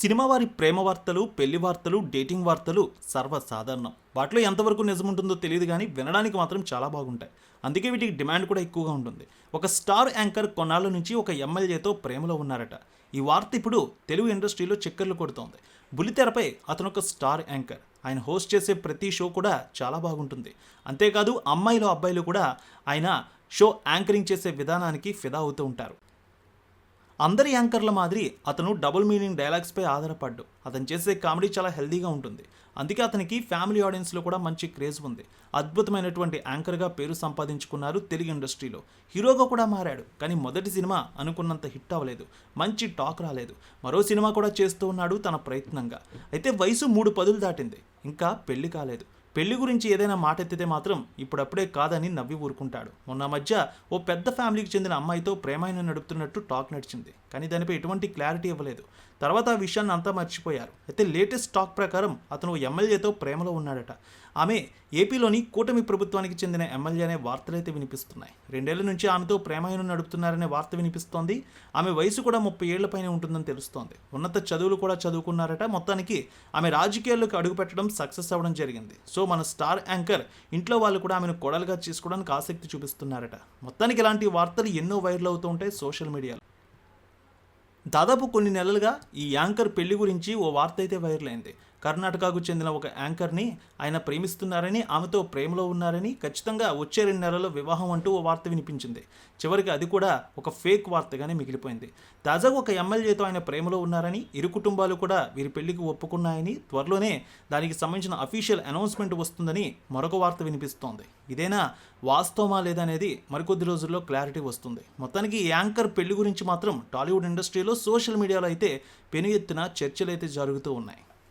Cinema వారి ప్రేమ వార్తలు పెళ్ళి వార్తలు డేటింగ్ వార్తలు సర్వసాధారణం. వాటిలో ఎంతవరకు నిజముంటుందో తెలియదు కానీ వినడానికి మాత్రం చాలా బాగుంటాయి. అందుకే వీటికి డిమాండ్ కూడా ఎక్కువగా ఉంటుంది. ఒక స్టార్ యాంకర్ కొన్నాళ్ళ నుంచి ఒక ఎమ్మెల్యేతో ప్రేమలో ఉన్నారట. ఈ వార్త ఇప్పుడు తెలుగు ఇండస్ట్రీలో చక్కర్లు కొడుతోంది. బుల్లితెరపై అతను ఒక స్టార్ యాంకర్. ఆయన హోస్ట్ చేసే ప్రతి షో కూడా చాలా బాగుంటుంది. అంతేకాదు అమ్మాయిలు అబ్బాయిలు కూడా ఆయన షో యాంకరింగ్ చేసే విధానానికి ఫిదా అవుతూ ఉంటారు. అందరి యాంకర్ల మాదిరి అతను డబుల్ మీనింగ్ డైలాగ్స్పై ఆధారపడ్డు. అతను చేసే కామెడీ చాలా హెల్దీగా ఉంటుంది. అందుకే అతనికి ఫ్యామిలీ ఆడియన్స్లో కూడా మంచి క్రేజ్ ఉంది. అద్భుతమైనటువంటి యాంకర్గా పేరు సంపాదించుకున్నారు తెలుగు ఇండస్ట్రీలో. హీరోగా కూడా మారాడు. కానీ మొదటి సినిమా అనుకున్నంత హిట్ అవ్వలేదు. మంచి టాక్ రాలేదు. మరో సినిమా కూడా చేస్తూ ఉన్నాడు తన ప్రయత్నంగా. అయితే వయసు మూడు పదులు దాటింది. ఇంకా పెళ్ళి కాలేదు. పెళ్ళి గురించి ఏదైనా మాట ఎత్తితే మాత్రం ఇప్పుడప్పుడే కాదని నవ్వి ఊరుకుంటాడు. మొన్న మధ్య ఓ పెద్ద ఫ్యామిలీకి చెందిన అమ్మాయితో ప్రేమాయణం నడుపుతున్నట్టు టాక్ నడిచింది. కానీ దానిపై ఎటువంటి క్లారిటీ ఇవ్వలేదు. తర్వాత ఆ విషయాన్ని అంతా మర్చిపోయారు. అయితే లేటెస్ట్ టాక్ ప్రకారం అతను ఓ ఎమ్మెల్యేతో ప్రేమలో ఉన్నాడట. ఆమె ఏపీలోని కూటమి ప్రభుత్వానికి చెందిన ఎమ్మెల్యే అనే వార్తలైతే వినిపిస్తున్నాయి. రెండేళ్ళ నుంచి ఆమెతో ప్రేమాయణం నడుపుతున్నారనే వార్త వినిపిస్తోంది. ఆమె వయసు కూడా ముప్పై ఏళ్ళపైనే ఉంటుందని తెలుస్తోంది. ఉన్నత చదువులు కూడా చదువుకున్నారట. మొత్తానికి ఆమె రాజకీయాల్లోకి అడుగుపెట్టడం సక్సెస్ అవ్వడం జరిగింది. సో మన స్టార్ యాంకర్ ఇంట్లో వాళ్ళు కూడా ఆమెను కొడలుగా చేసుకోవడానికి ఆసక్తి చూపిస్తున్నారట. మొత్తానికి ఇలాంటి వార్తలు ఎన్నో వైరల్ అవుతూ ఉంటాయి సోషల్ మీడియాలో. దాదాపు కొన్ని నెలలుగా ఈ యాంకర్ పెళ్ళి గురించి ఓ వార్త అయితే వైరల్ అయింది. కర్ణాటకకు చెందిన ఒక యాంకర్ని ఆయన ప్రేమిస్తున్నారని ఆమెతో ప్రేమలో ఉన్నారని ఖచ్చితంగా వచ్చే రెండు నెలల్లో వివాహం అంటూ ఓ వార్త వినిపించింది. చివరికి అది కూడా ఒక ఫేక్ వార్తగానే మిగిలిపోయింది. తాజాగా ఒక ఎమ్మెల్యేతో ఆయన ప్రేమలో ఉన్నారని ఇరు కుటుంబాలు కూడా వీరి పెళ్ళికి ఒప్పుకున్నాయని త్వరలోనే దానికి సంబంధించిన అఫీషియల్ అనౌన్స్మెంట్ వస్తుందని మరొక వార్త వినిపిస్తోంది. ఇదేనా వాస్తవమా లేదనేది మరికొద్ది రోజుల్లో క్లారిటీ వస్తుంది. మొత్తానికి ఈ యాంకర్ పెళ్ళి గురించి మాత్రం టాలీవుడ్ ఇండస్ట్రీలో సోషల్ మీడియాలో అయితే పెను ఎత్తున చర్చలు అయితే జరుగుతూ ఉన్నాయి.